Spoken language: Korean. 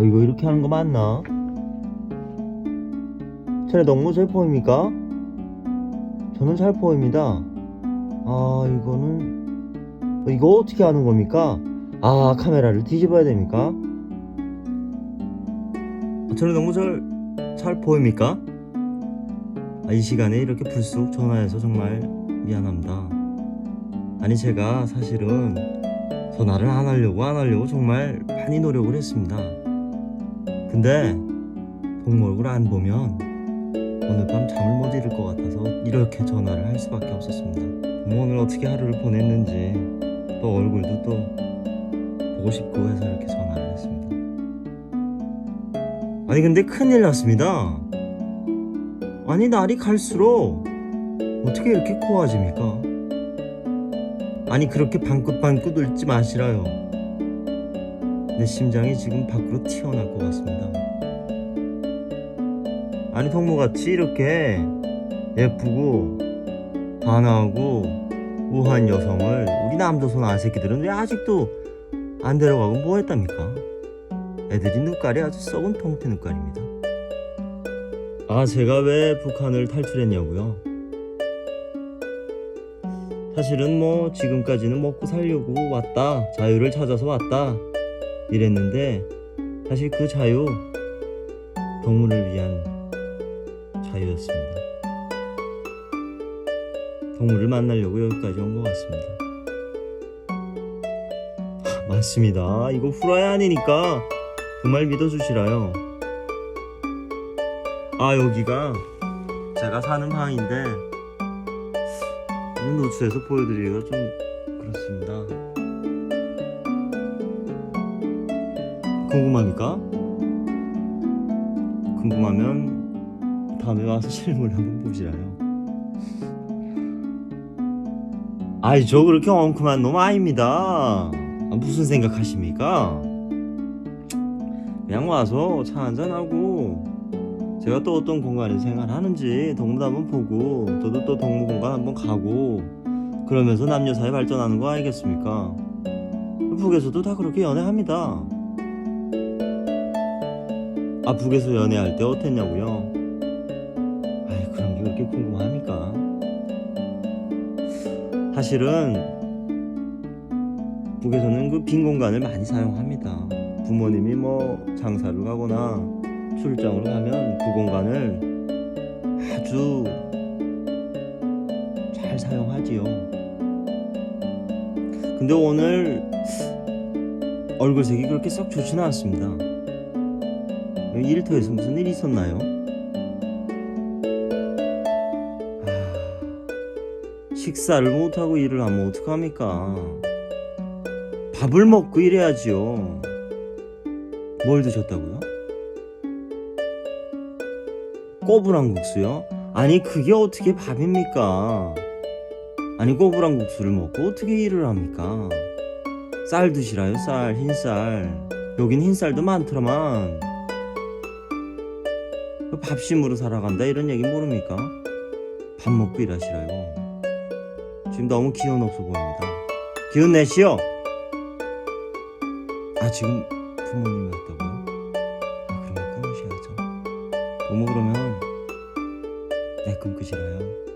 어, 이거 이렇게 하는 거 맞나? 쟤네 너무 잘 보입니까? 저는 잘 보입니다. 아, 이거는, 어, 이거 어떻게 하는 겁니까? 아, 카메라를 뒤집어야 됩니까? 저는 너무 잘, 잘 보입니까? 아, 이 시간에 이렇게 불쑥 전화해서 정말 미안합니다. 아니, 제가 사실은 전화를 안 하려고 안 하려고 정말 많이 노력을 했습니다. 근데 동무 얼굴 안 보면 오늘 밤 잠을 못 이룰 것 같아서 이렇게 전화를 할 수밖에 없었습니다. 뭐 오늘 어떻게 하루를 보냈는지 또 얼굴도 또 보고 싶고 해서 이렇게 전화를 했습니다. 아니 근데 큰일 났습니다. 아니 날이 갈수록 어떻게 이렇게 고와집니까? 아니 그렇게 방긋방긋 울지 마시라요. 내 심장이 지금 밖으로 튀어나올 것 같습니다. 아니 동무같이 이렇게 예쁘고 단아하고 우한 여성을 우리 남조선 아새끼들은 왜 아직도 안 데려가고 뭐 했답니까? 애들이 눈깔이 아주 썩은 통태 눈깔입니다. 아 제가 왜 북한을 탈출했냐고요? 사실은 뭐 지금까지는 먹고 살려고 왔다 자유를 찾아서 왔다 이랬는데 사실 그 자유 동물을 위한 자유였습니다. 동물을 만나려고 여기까지 온 것 같습니다. 하, 맞습니다. 이거 후라이 아니니까 그 말 믿어주시라요. 아 여기가 제가 사는 방인데 이 노트에서 보여드리기가 좀 그렇습니다. 궁금합니까? 궁금하면 다음에 와서 실물 한번 보시라요. 아이 저 그렇게 엉큼한 놈 아닙니다. 아, 무슨 생각하십니까? 그냥 와서 차 한잔 하고 제가 또 어떤 공간에서 생활하는지 동무도 한번 보고 저도 또 동무 공간 한번 가고 그러면서 남녀 사이 발전하는 거 아니겠습니까? 북에서도 다 그렇게 연애합니다. 아 북에서 연애할 때 어땠냐고요? 아이 그런 게 그렇게 궁금합니까? 사실은 북에서는 그 빈 공간을 많이 사용합니다. 부모님이 뭐 장사를 가거나 출장으로 가면 그 공간을 아주 잘 사용하지요. 근데 오늘 얼굴색이 그렇게 썩 좋지는 않습니다. 일터에서 무슨 일이 있었나요? 아, 식사를 못하고 일을 하면 어떡합니까? 밥을 먹고 일해야지요. 뭘 드셨다고요? 꼬부랑 국수요? 아니 그게 어떻게 밥입니까? 아니 꼬부랑 국수를 먹고 어떻게 일을 합니까? 쌀 드시라요 쌀 흰쌀 여긴 흰쌀도 많더만 밥심으로 살아간다? 이런 얘기 모릅니까? 밥 먹고 일하시라요 지금 너무 기운 없어 보입니다. 기운 내시오! 아 지금 부모님이 왔다고요? 아 그러면 끊으셔야죠. 어머 그러면 내 꿈꾸시라요. 안녕